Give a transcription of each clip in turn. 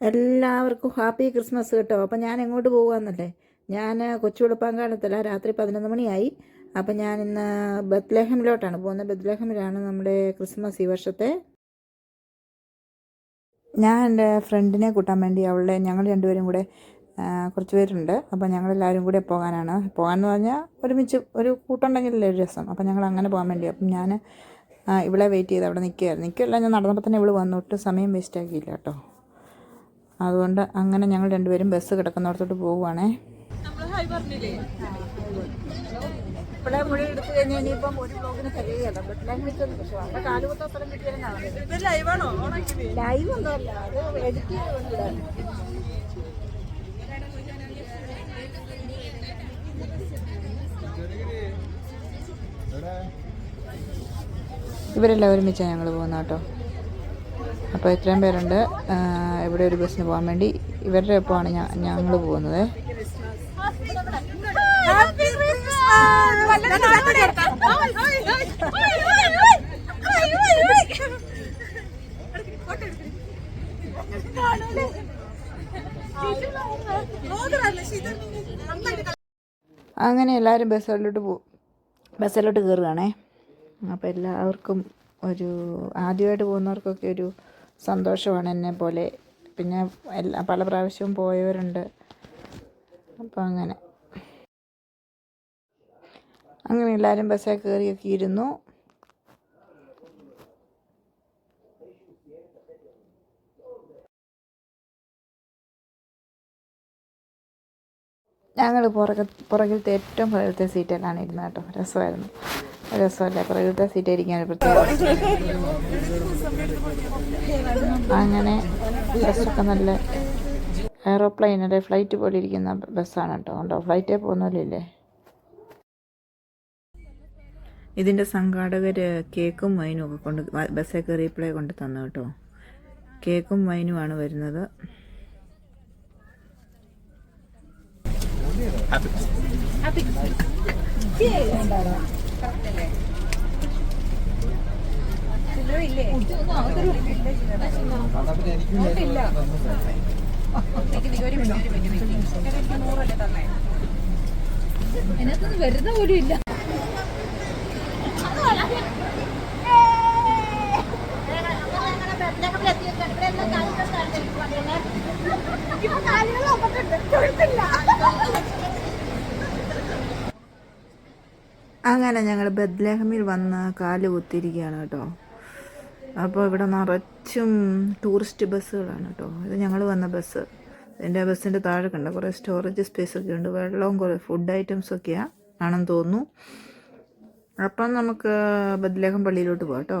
എല്ലാവർക്കും happy Christmas കേട്ടോ. അപ്പം ഞാൻ എങ്ങോട്ട് പോകുകയെന്നല്ലേ ഞാൻ കൊച്ചുവെളുപ്പാങ്കാലത്തല്ല രാത്രി പതിനൊന്ന് മണിയായി. അപ്പം ഞാൻ ഇന്ന് ബത്ലേഹമിലോട്ടാണ് പോകുന്നത്. ബത്ലേഹമിലാണ് നമ്മുടെ ക്രിസ്മസ് ഈ വർഷത്തെ. ഞാൻ എന്റെ ഫ്രണ്ടിനെ കൂട്ടാൻ വേണ്ടി അവളുടെ ഞങ്ങൾ രണ്ടുപേരും കൂടെ കുറച്ച് പേരുണ്ട്. അപ്പോൾ ഞങ്ങളെല്ലാവരും കൂടെ പോകാനാണ്. പോകാമെന്ന് പറഞ്ഞാൽ ഒരുമിച്ച് ഒരു കൂട്ടുണ്ടെങ്കിലല്ലേ ഒരു രസം. അപ്പോൾ ഞങ്ങൾ അങ്ങനെ പോകാൻ വേണ്ടി. അപ്പം ഞാൻ ഇവിടെ വെയിറ്റ് ചെയ്ത് അവിടെ നിൽക്കുകയായിരുന്നു നിൽക്കുകയല്ല ഞാൻ നടന്നപ്പോൾ തന്നെ ഇവൾ വന്നു. ഒട്ടും സമയം വേസ്റ്റ് ആക്കിയില്ല കേട്ടോ. അതുകൊണ്ട് അങ്ങനെ ഞങ്ങൾ രണ്ടുപേരും ബസ് കിടക്കുന്നിടത്തോട്ട് പോവുകയാണേ. ഇവിടെ മുടി എടുത്തു കഴിഞ്ഞാൽ ഇനിയിപ്പം ഒരു ബ്ലോഗിന് കഴിയുകയല്ല ബെറ്റിലാൻ വിളിച്ചത് പക്ഷേ അവിടെ കാലുകുത്ത സ്ഥലം കിട്ടിയാലും ലൈവ് ഒന്നുമല്ല. അത് എഡിറ്റ് ചെയ്തുകൊണ്ടിടാൻ ഇവരെല്ലാം ഒരുമിച്ചാണ് ഞങ്ങൾ പോകുന്നത് കേട്ടോ. അപ്പോൾ ഇത്രയും പേരുണ്ട്. ഇവിടെ ഒരു ബസ്സിന് പോകാൻ വേണ്ടി ഇവരുടെ ഒപ്പമാണ് ഞങ്ങൾ പോകുന്നത്. അങ്ങനെ എല്ലാവരും ബസ്സിലോട്ട് പോ ബസ്സിലോട്ട് കയറുകയാണേ. അപ്പോൾ എല്ലാവർക്കും ഒരു ആദ്യമായിട്ട് പോകുന്നവർക്കൊക്കെ ഒരു സന്തോഷമാണ് എന്നെ പോലെ പിന്നെ എല്ലാ പല പ്രാവശ്യവും പോയവരുണ്ട്. അപ്പോൾ അങ്ങനെ. അങ്ങനെ എല്ലാവരും ബസ്സിൽ കയറിയൊക്കെ ഇരുന്നു. ഞങ്ങൾ പുറകെ പുറകിലത്തെ ഏറ്റവും പുറകിലത്തെ സീറ്റിലാണ് ഇരുന്നത് കേട്ടോ. രസമായിരുന്നു. രസമല്ല? പുറകിലത്തെ സീറ്റ് ഇരിക്കാൻ പ്രത്യേക അങ്ങനെ ബസ്സൊക്കെ നല്ല എയറോപ്ലെയിൻ അല്ലെ ഫ്ലൈറ്റ് പോലെ ഇരിക്കുന്ന ബസ്സാണ് കേട്ടോ. ഉണ്ടോ? ഫ്ലൈറ്റേ പോകുന്നില്ലേ ഇതിന്റെ സംഘാടകർ കേക്കും വൈനും ഒക്കെ കൊണ്ട് ബസ്സൊക്കെ കയറിയപ്പോഴേ കൊണ്ട് തന്നു കേട്ടോ. കേക്കും വൈനുമാണ് വരുന്നത്. അതിനകത്തൊന്നും വരുന്ന പോലും ഇല്ല. അങ്ങനെ ഞങ്ങൾ ബദ്ലേഹമിൽ വന്ന് കാൽ കുത്തിയിരിക്കുകയാണ് കേട്ടോ. അപ്പോൾ ഇവിടെ നിറച്ചും ടൂറിസ്റ്റ് ബസ്സുകളാണ് കേട്ടോ. ഇത് ഞങ്ങൾ വന്ന ബസ് എന്റെ ബസ്സിന്റെ താഴെ കണ്ട? കുറേ സ്റ്റോറേജ് സ്പേസ് ഒക്കെ ഉണ്ട്. വെള്ളവും കുറേ ഫുഡ് ഐറ്റംസ് ഒക്കെയാണ് ആണെന്ന് തോന്നുന്നു. അപ്പം നമുക്ക് ബദ്ലേഹം പള്ളിയിലോട്ട് പോകാം കേട്ടോ.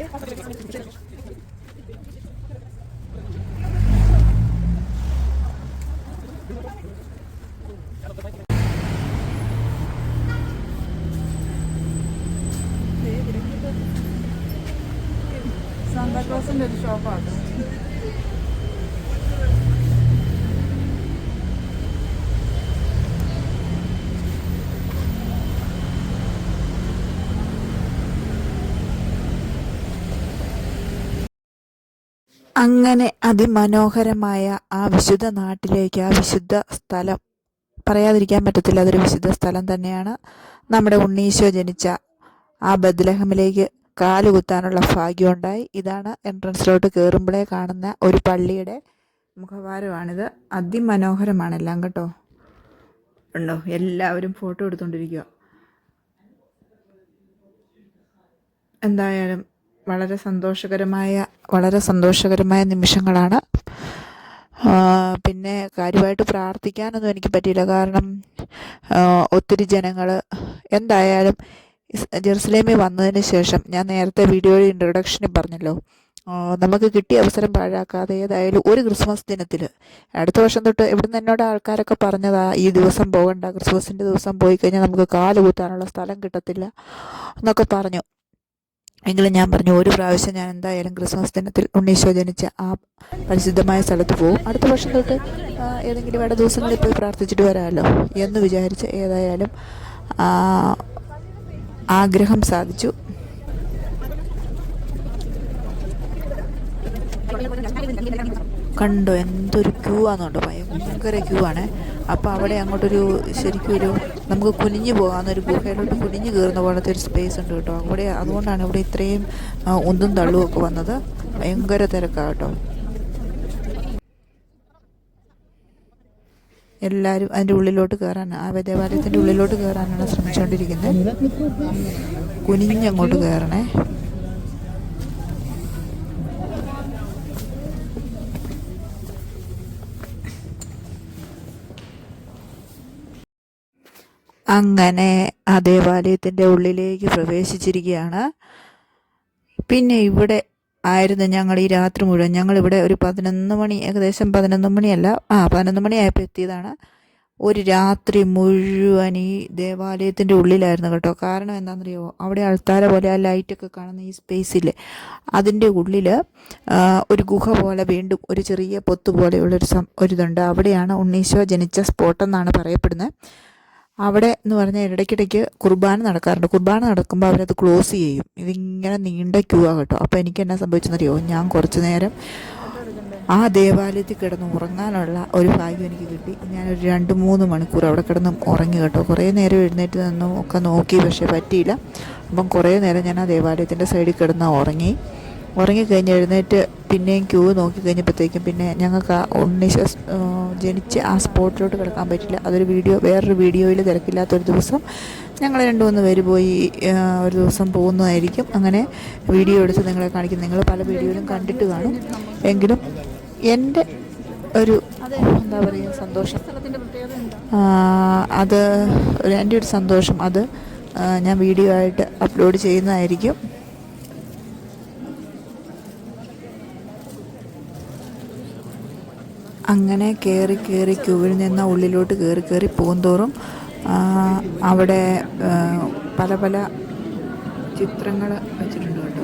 അങ്ങനെ അതിമനോഹരമായ ആ വിശുദ്ധ നാട്ടിലേക്ക് ആ വിശുദ്ധ സ്ഥലം പറയാതിരിക്കാൻ പറ്റത്തില്ല അതൊരു വിശുദ്ധ സ്ഥലം തന്നെയാണ്. നമ്മുടെ ഉണ്ണീശോ ജനിച്ച ആ ബദ്ലഹമിലേക്ക് കാലുകുത്താനുള്ള ഭാഗ്യമുണ്ടായി. ഇതാണ് എൻട്രൻസിലോട്ട് കയറുമ്പോഴേ കാണുന്ന ഒരു പള്ളിയുടെ മുഖവാരമാണിത് അതിമനോഹരമാണ് എല്ലാം കേട്ടോ. ഉണ്ടോ? എല്ലാവരും ഫോട്ടോ എടുത്തുകൊണ്ടിരിക്കുക എന്തായാലും വളരെ സന്തോഷകരമായ വളരെ സന്തോഷകരമായ നിമിഷങ്ങളാണ്. പിന്നെ കാര്യമായിട്ട് പ്രാർത്ഥിക്കാനൊന്നും എനിക്ക് പറ്റിയില്ല. കാരണം ഒത്തിരി ജനങ്ങൾ എന്തായാലും ജെറുസലേമിൽ വന്നതിന് ശേഷം ഞാൻ നേരത്തെ വീഡിയോയുടെ ഇൻട്രൊഡക്ഷനിൽ പറഞ്ഞല്ലോ. നമുക്ക് കിട്ടിയ അവസരം പാഴാക്കാതെ ഏതായാലും ഒരു ക്രിസ്മസ് ദിനത്തിൽ അടുത്ത വർഷം തൊട്ട് ഇവിടുന്ന് എന്നോട് ആൾക്കാരൊക്കെ പറഞ്ഞതാ ഈ ദിവസം പോകണ്ട ക്രിസ്മസിന്റെ ദിവസം പോയി കഴിഞ്ഞാൽ നമുക്ക് കാൽ കൂത്താനുള്ള സ്ഥലം കിട്ടത്തില്ല എന്നൊക്കെ പറഞ്ഞു. എങ്കിലും ഞാൻ പറഞ്ഞു ഒരു പ്രാവശ്യം ഞാൻ എന്തായാലും ക്രിസ്മസ് ദിനത്തിൽ ഉണ്ണീശോ ജനിച്ച ആ പരിശുദ്ധമായ സ്ഥലത്ത് പോകും അടുത്ത വർഷം തൊട്ട് ഏതെങ്കിലും ഇട ദിവസങ്ങളിൽ പോയി പ്രാർത്ഥിച്ചിട്ട് വരാമല്ലോ. എന്ന് വിചാരിച്ച് ഏതായാലും ആഗ്രഹം സാധിച്ചു. കണ്ടോ എന്തൊരു ക്യൂ ആണെന്നുണ്ടോ ഭയങ്കര ക്യൂ ആണ്. അപ്പോൾ അവിടെ അങ്ങോട്ടൊരു ശരിക്കും ഒരു നമുക്ക് കുനിഞ്ഞു പോകാമെന്നൊരു ഗുഹയിലോട്ട് കുനിഞ്ഞു കയറുന്ന പോലത്തെ ഒരു സ്പേസ് ഉണ്ട് കേട്ടോ. അവിടെ അതുകൊണ്ടാണ് ഇവിടെ ഇത്രയും ഒന്നും ഉന്തും തള്ളും ഒക്കെ വന്നത്. ഭയങ്കര തിരക്കാണ് കേട്ടോ. എല്ലാവരും അതിന്റെ ഉള്ളിലോട്ട് കയറാൻ ആ ദേവാലയത്തിന്റെ ഉള്ളിലോട്ട് കയറാനാണ് ശ്രമിച്ചുകൊണ്ടിരിക്കുന്നത് കുനിഞ്ഞങ്ങോട്ട് കയറണേ. അങ്ങനെ ആ ദേവാലയത്തിന്റെ ഉള്ളിലേക്ക് പ്രവേശിച്ചിരിക്കുകയാണ്. പിന്നെ ഇവിടെ ആയിരുന്നു ഞങ്ങൾ ഈ രാത്രി മുഴുവൻ. ഞങ്ങൾ ഇവിടെ ഒരു പതിനൊന്ന് മണി ഏകദേശം പതിനൊന്ന് മണിയല്ല ആ പതിനൊന്ന് മണിയായപ്പോൾ എത്തിയതാണ്. ഒരു രാത്രി മുഴുവൻ ഈ ദേവാലയത്തിന്റെ ഉള്ളിലായിരുന്നു കേട്ടോ. കാരണം എന്താണെന്നറിയോ? അവിടെ അൾത്താര പോലെ ആ ലൈറ്റൊക്കെ കാണുന്ന ഈ സ്പേസിൽ അതിന്റെ ഉള്ളിൽ ഒരു ഗുഹ പോലെ വീണ്ടും ഒരു ചെറിയ പൊത്ത് പോലെയുള്ളൊരു സം ഒരിതുണ്ട്. അവിടെയാണ് ഉണ്ണീശോ ജനിച്ച സ്പോട്ടെന്നാണ് പറയപ്പെടുന്നത്. അവിടെ എന്ന് പറഞ്ഞാൽ ഇടയ്ക്കിടയ്ക്ക് കുർബാന നടക്കാറുണ്ട്. കുർബാന നടക്കുമ്പോൾ അവരത് ക്ലോസ് ചെയ്യും. ഇതിങ്ങനെ നീണ്ട ക്യൂ ആ കേട്ടോ. അപ്പോൾ എനിക്ക് എന്നാ സംഭവിച്ചെന്നറിയോ? ഞാൻ കുറച്ച് നേരം ആ ദേവാലയത്തിൽ കിടന്ന് ഉറങ്ങാനുള്ള ഒരു ഭാഗ്യം എനിക്ക് കിട്ടി. ഞാനൊരു രണ്ട് മൂന്ന് മണിക്കൂർ അവിടെ കിടന്ന് ഉറങ്ങി കേട്ടോ. കുറേ നേരം എഴുന്നേറ്റ് നിന്നും ഒക്കെ നോക്കി പക്ഷേ പറ്റിയില്ല. അപ്പം കുറേ നേരം ഞാൻ ആ ദേവാലയത്തിന്റെ സൈഡിൽ കിടന്ന് ഉറങ്ങി. ഉറങ്ങിക്കഴിഞ്ഞ് എഴുന്നേറ്റ് പിന്നെയും ക്യൂ നോക്കി കഴിഞ്ഞപ്പോഴത്തേക്കും പിന്നെ ഞങ്ങൾക്ക് ആ ഉണ്ണിശ ജനിച്ച് ആ സ്പോട്ടിലോട്ട് കിടക്കാൻ പറ്റില്ല. അതൊരു വീഡിയോ വേറൊരു വീഡിയോയിൽ തിരക്കില്ലാത്തൊരു ദിവസം ഞങ്ങൾ രണ്ടു മൂന്ന് പേര് പോയി ഒരു ദിവസം പോകുന്നതായിരിക്കും. അങ്ങനെ വീഡിയോ എടുത്ത് നിങ്ങളെ കാണിക്കും നിങ്ങൾ പല വീഡിയോയിലും കണ്ടിട്ട് കാണും. എങ്കിലും എന്റെ ഒരു എന്താ പറയുക സന്തോഷം. അത് എന്റെ ഒരു സന്തോഷം. അത് ഞാൻ വീഡിയോ ആയിട്ട് അപ്ലോഡ് ചെയ്യുന്നതായിരിക്കും. അങ്ങനെ കയറി കയറി ക്യൂവിൽ നിന്ന് ഉള്ളിലോട്ട് കയറി കയറി പോകുന്തോറും അവിടെ പല പല ചിത്രങ്ങൾ വെച്ചിട്ടുണ്ട് കേട്ടോ.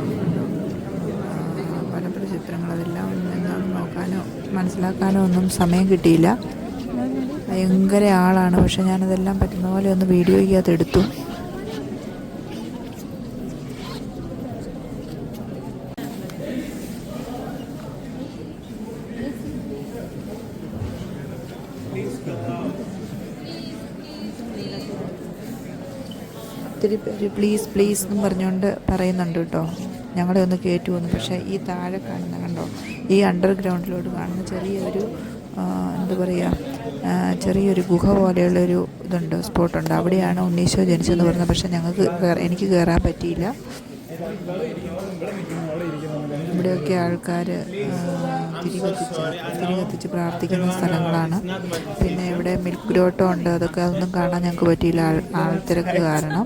പല പല ചിത്രങ്ങൾ അതെല്ലാം എന്താണെന്ന് നോക്കാനോ മനസ്സിലാക്കാനോ ഒന്നും സമയം കിട്ടിയില്ല. ഭയങ്കര ആളാണ്. പക്ഷെ ഞാനതെല്ലാം പറ്റുന്ന പോലെ ഒന്ന് വീഡിയോയ്ക്കകത്ത് എടുത്തു. ഒത്തിരി പേര് പ്ലീസ് പ്ലീസ് എന്നും പറഞ്ഞുകൊണ്ട് പറയുന്നുണ്ട് കേട്ടോ. ഞങ്ങളെ ഒന്ന് കയറ്റുമെന്ന് പക്ഷേ ഈ താഴെ കാണുന്ന കണ്ടോ ഈ അണ്ടർഗ്രൗണ്ടിലോട്ട് കാണുന്ന ചെറിയൊരു എന്താ പറയുക ചെറിയൊരു ഗുഹ പോലെയുള്ളൊരു ഇതുണ്ട് സ്പോട്ടുണ്ട് അവിടെയാണ് ഉണ്ണീശോ ജനിച്ചതെന്ന് പറഞ്ഞത്. പക്ഷേ ഞങ്ങൾക്ക് എനിക്ക് കയറാൻ പറ്റിയില്ല. ഇവിടെയൊക്കെ ആൾക്കാർ തിരി കത്തിച്ച് പ്രാർത്ഥിക്കുന്ന സ്ഥലങ്ങളാണ്. പിന്നെ ഇവിടെ മിൽക്ക് ഗ്രോട്ടോ ഉണ്ട് അതൊക്കെ അതൊന്നും കാണാൻ ഞങ്ങൾക്ക് പറ്റിയില്ല. ആൾ ആൾത്തിരക്ക് കാരണം.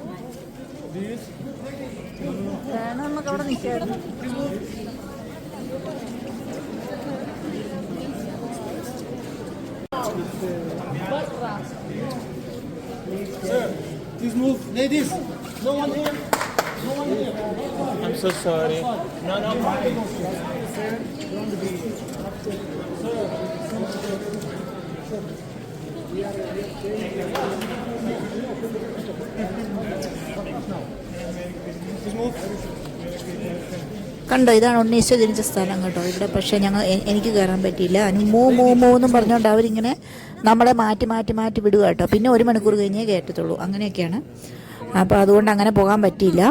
Please move. Ladies. No one here. No one here. I'm so sorry. No, no. കണ്ടോ ഇതാണ് ഉണ്ണീശോ ജനിച്ച സ്ഥലം കേട്ടോ ഇവിടെ പക്ഷേ ഞങ്ങൾ എനിക്ക് കയറാൻ പറ്റിയില്ല അതിന് മൂ മൂ മൂ എന്നും പറഞ്ഞുകൊണ്ട് അവരിങ്ങനെ നമ്മളെ മാറ്റി മാറ്റി മാറ്റി വിടുക കേട്ടോ. പിന്നെ ഒരു മണിക്കൂർ കഴിഞ്ഞേ കയറ്റത്തുള്ളൂ. അങ്ങനെയൊക്കെയാണ്. അപ്പോൾ അതുകൊണ്ട് അങ്ങനെ പോകാൻ പറ്റിയില്ല.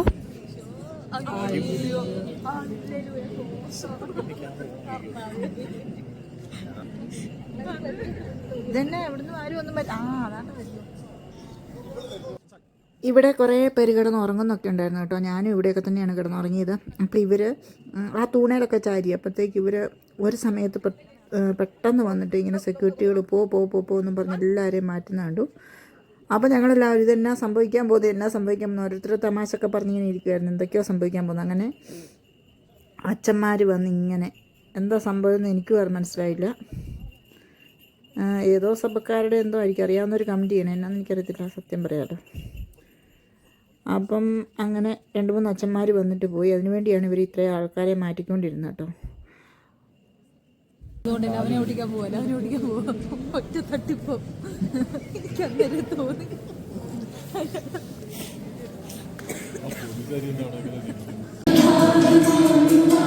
ഇതന്നെ എവിടുന്ന് ആരും ഒന്നും പറ്റ ആ അതാണ് ഇവിടെ കുറേ പേര് കിടന്ന് ഉറങ്ങുന്നൊക്കെ ഉണ്ടായിരുന്നു കേട്ടോ. ഞാനും ഇവിടെയൊക്കെ തന്നെയാണ് കിടന്നുറങ്ങിയത്. അപ്പോൾ ഇവർ ആ തൂണയിലൊക്കെ ചാരി അപ്പോഴത്തേക്ക് ഇവർ ഒരു സമയത്ത് പെട്ടെന്ന് വന്നിട്ട് ഇങ്ങനെ സെക്യൂരിറ്റികൾ പോ പോ പോ പോ എന്നും പറഞ്ഞ് എല്ലാവരെയും മാറ്റുന്ന കണ്ടു അപ്പോൾ ഞങ്ങളെല്ലാവരും ഇതെന്നാ സംഭവിക്കാൻ പോകുന്നത് എന്നാ സംഭവിക്കാൻ പോകുന്നത് ഓരോരുത്തർ തമാശയൊക്കെ പറഞ്ഞിങ്ങനെ ഇരിക്കുമായിരുന്നു എന്തൊക്കെയോ സംഭവിക്കാൻ പോകുന്നത് അങ്ങനെ അച്ഛന്മാർ വന്ന് ഇങ്ങനെ എന്താ സംഭവം എന്ന് എനിക്ക് വേറെ മനസ്സിലായില്ല. ഏതോ സഭക്കാരുടെ എന്തോ ആയിരിക്കും. അറിയാവുന്നൊരു കമ്മിറ്റിയാണ് എന്നാന്ന് എനിക്കറിയത്തില്ല. സത്യം പറയാമല്ലോ അപ്പം അങ്ങനെ രണ്ട് മൂന്ന് അച്ഛന്മാർ വന്നിട്ട് പോയി. അതിനുവേണ്ടിയാണ് ഇവർ ഇത്രയും ആൾക്കാരെ മാറ്റിക്കൊണ്ടിരുന്നത് കേട്ടോ. അതുകൊണ്ട് അവനെ ഓടിക്കാൻ പോവല്ല അവനെ ഓടിക്കാൻ പോവാ ഒറ്റ തട്ടിപ്പോ. എനിക്ക് അങ്ങനെ തോന്നി നമ്മുടെ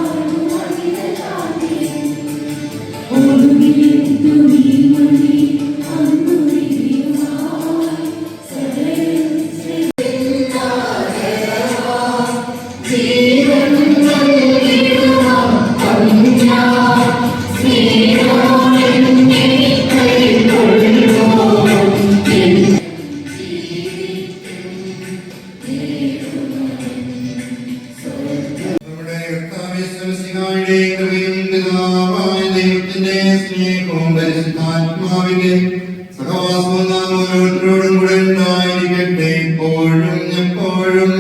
ദൈവത്തിന്റെ സ്നേഹവും പരിശുദ്ധാത്മാവിന്റെ സഹവാസവും നാം ഓരോരുത്തരോടും കൂടെ ഉണ്ടായിരിക്കട്ടെ. ഇപ്പോഴും എപ്പോഴും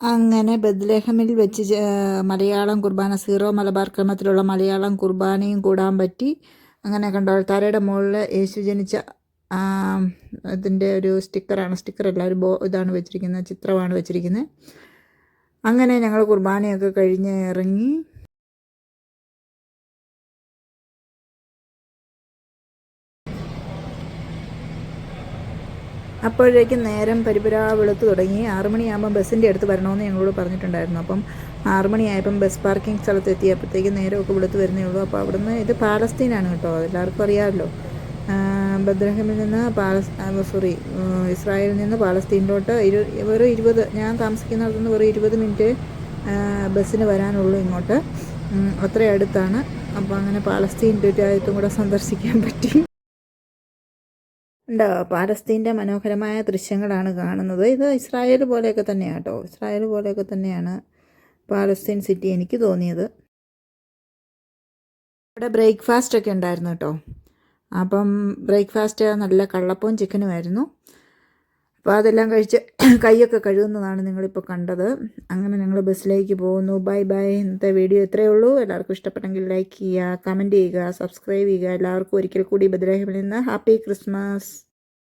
അങ്ങനെ ബദ്ലഹമിൽ വെച്ച് മലയാളം കുർബാന സീറോ മലബാർ ക്രമത്തിലുള്ള മലയാളം കുർബാനയും കൂടാൻ പറ്റി. അങ്ങനെ കണ്ടോ താരയുടെ മുകളിൽ യേശു ജനിച്ച ഇതിന്റെ ഒരു സ്റ്റിക്കറാണ്. സ്റ്റിക്കറല്ല ഒരു ബോ ഇതാണ് വെച്ചിരിക്കുന്നത് ചിത്രമാണ് വെച്ചിരിക്കുന്നത്. അങ്ങനെ ഞങ്ങൾ കുർബാനയൊക്കെ കഴിഞ്ഞ് ഇറങ്ങി. അപ്പോഴേക്കും നേരം പരിപരാ വെളുത്ത് തുടങ്ങി. ആറുമണിയാകുമ്പോൾ മണിയാകുമ്പം ബസ്സിന്റെ അടുത്ത് വരണമെന്ന് ഞങ്ങളോട് പറഞ്ഞിട്ടുണ്ടായിരുന്നു. അപ്പം ആറുമണിയായപ്പം ബസ് പാർക്കിംഗ് സ്ഥലത്ത് എത്തിയപ്പോഴത്തേക്ക് നേരമൊക്കെ വെളുത്ത് വരുന്നേ ഉള്ളൂ. അപ്പോൾ അവിടുന്ന് ഇത് പാലസ്തീനാണ് കേട്ടോ. എല്ലാവർക്കും അറിയാമല്ലോ. ബദ്രഹമിൽ നിന്ന് പാലസ് സോറി ഇസ്രായേലിൽ നിന്ന് പാലസ്തീനിലോട്ട് ഇരു വെറും ഇരുപത് ഞാൻ താമസിക്കുന്നിടത്തു നിന്ന് വെറും ഇരുപത് മിനിറ്റ് ബസ്സിന് വരാനുള്ളൂ ഇങ്ങോട്ട്. അത്ര അടുത്താണ്. അപ്പോൾ അങ്ങനെ പാലസ്തീൻ രാജ്യത്തും കൂടെ സന്ദർശിക്കാൻ പറ്റി. ഉണ്ടോ? പാലസ്തീന്റെ മനോഹരമായ ദൃശ്യങ്ങളാണ് കാണുന്നത്. ഇത് ഇസ്രായേൽ പോലെയൊക്കെ തന്നെയാണ് കേട്ടോ. ഇസ്രായേൽ പോലെയൊക്കെ തന്നെയാണ് പാലസ്തീൻ സിറ്റി എനിക്ക് തോന്നിയത്. ഇവിടെ ബ്രേക്ക്ഫാസ്റ്റ് ഒക്കെ ഉണ്ടായിരുന്നു കേട്ടോ. അപ്പം ബ്രേക്ക്ഫാസ്റ്റ് നല്ല കള്ളപ്പവും ചിക്കനുമായിരുന്നു അപ്പോൾ അതെല്ലാം കഴിച്ച് കൈയൊക്കെ കഴുകുന്നതാണ് നിങ്ങളിപ്പോൾ കണ്ടത്. അങ്ങനെ ഞങ്ങൾ ബസ്സിലേക്ക് പോകുന്നു. Bye bye. ഇന്നത്തെ വീഡിയോ ഇത്രയേ ഉള്ളൂ. എല്ലാവർക്കും ഇഷ്ടപ്പെട്ടെങ്കിൽ ലൈക്ക് ചെയ്യുക കമന്റ് ചെയ്യുക സബ്സ്ക്രൈബ് ചെയ്യുക. എല്ലാവർക്കും ഒരിക്കൽ കൂടി ബദ്രഹിമിൽ നിന്ന് ഹാപ്പി ക്രിസ്മസ്.